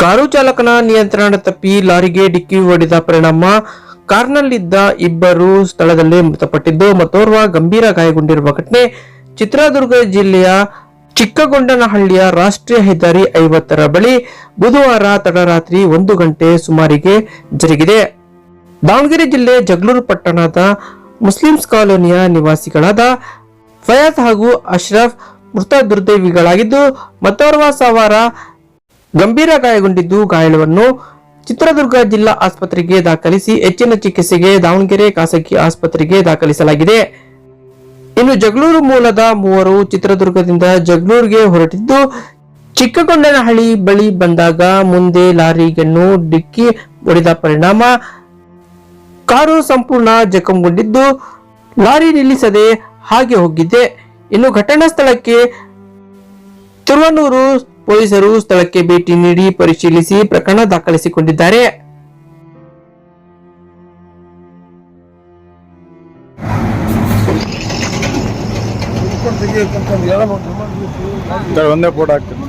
Car ಚಾಲಕನ ನಿಯಂತ್ರಣ ತಪ್ಪಿ ಲಾರಿಗೆ ಡಿಕ್ಕಿ ಹೊಡೆದ ಪರಿಣಾಮ ಕಾರ್ನಲ್ಲಿದ್ದ ಇಬ್ಬರು ಸ್ಥಳದಲ್ಲೇ ಮೃತಪಟ್ಟಿದ್ದು, ಮತ್ತೋರ್ವ ಗಂಭೀರ ಗಾಯಗೊಂಡಿರುವ ಘಟನೆ ಚಿತ್ರದುರ್ಗ ಜಿಲ್ಲೆಯ ಚಿಕ್ಕಗೊಂಡನಹಳ್ಳಿಯ ರಾಷ್ಟ್ರೀಯ ಹೆದ್ದಾರಿ ಐವತ್ತರ ಬಳಿ ಬುಧವಾರ ತಡರಾತ್ರಿ ಒಂದು ಗಂಟೆ ಸುಮಾರಿಗೆ ಜರುಗಿದೆ. ದಾವಣಗೆರೆ ಜಿಲ್ಲೆ ಜಗಳೂರು ಪಟ್ಟಣದ ಮುಸ್ಲಿಮ್ಸ್ ಕಾಲೋನಿಯ ನಿವಾಸಿಗಳಾದ ಫಯಾಜ್ ಹಾಗೂ ಅಶ್ರಫ್ ಮೃತ ದುರ್ದೈವಿಗಳಾಗಿದ್ದು ಮತ್ತೋರ್ವ ಸವಾರ ಗಂಭೀರ ಗಾಯಗೊಂಡಿದ್ದು ಗಾಯಳವನ್ನು ಚಿತ್ರದುರ್ಗ ಜಿಲ್ಲಾ ಆಸ್ಪತ್ರೆಗೆ ದಾಖಲಿಸಿ ಹೆಚ್ಚಿನ ಚಿಕಿತ್ಸೆಗೆ ದಾವಣಗೆರೆ ಖಾಸಗಿ ಆಸ್ಪತ್ರೆಗೆ ದಾಖಲಿಸಲಾಗಿದೆ. ಇನ್ನು ಜಗಳೂರು ಮೂಲದ ಮೂವರು ಚಿತ್ರದುರ್ಗದಿಂದ ಜಗಳೂರಿಗೆ ಹೊರಟಿದ್ದು, ಚಿಕ್ಕಗೊಂಡನಹಳ್ಳಿ ಬಳಿ ಬಂದಾಗ ಮುಂದೆ ಲಾರಿಗನ್ನು ಡಿಕ್ಕಿ ಹೊಡೆದ ಪರಿಣಾಮ. ಕಾರು ಸಂಪೂರ್ಣ ಜಖಂಗೊಂಡಿದ್ದು, ಲಾರಿ ನಿಲ್ಲಿಸದೆ ಹಾಗೆ ಹೋಗಿದ್ದೆ ಇನ್ನು ಘಟನಾ ಸ್ಥಳಕ್ಕೆ ತುರುವನೂರು ಪೊಲೀಸರು ಸ್ಥಳಕ್ಕೆ ಭೇಟಿ ನೀಡಿ ಪರಿಶೀಲಿಸಿ ಪ್ರಕರಣ ದಾಖಲಿಸಿಕೊಂಡಿದ್ದಾರೆ. ಒಂದೇ ಫೋಟೋ ಹಾಕ್ತೀನಿ.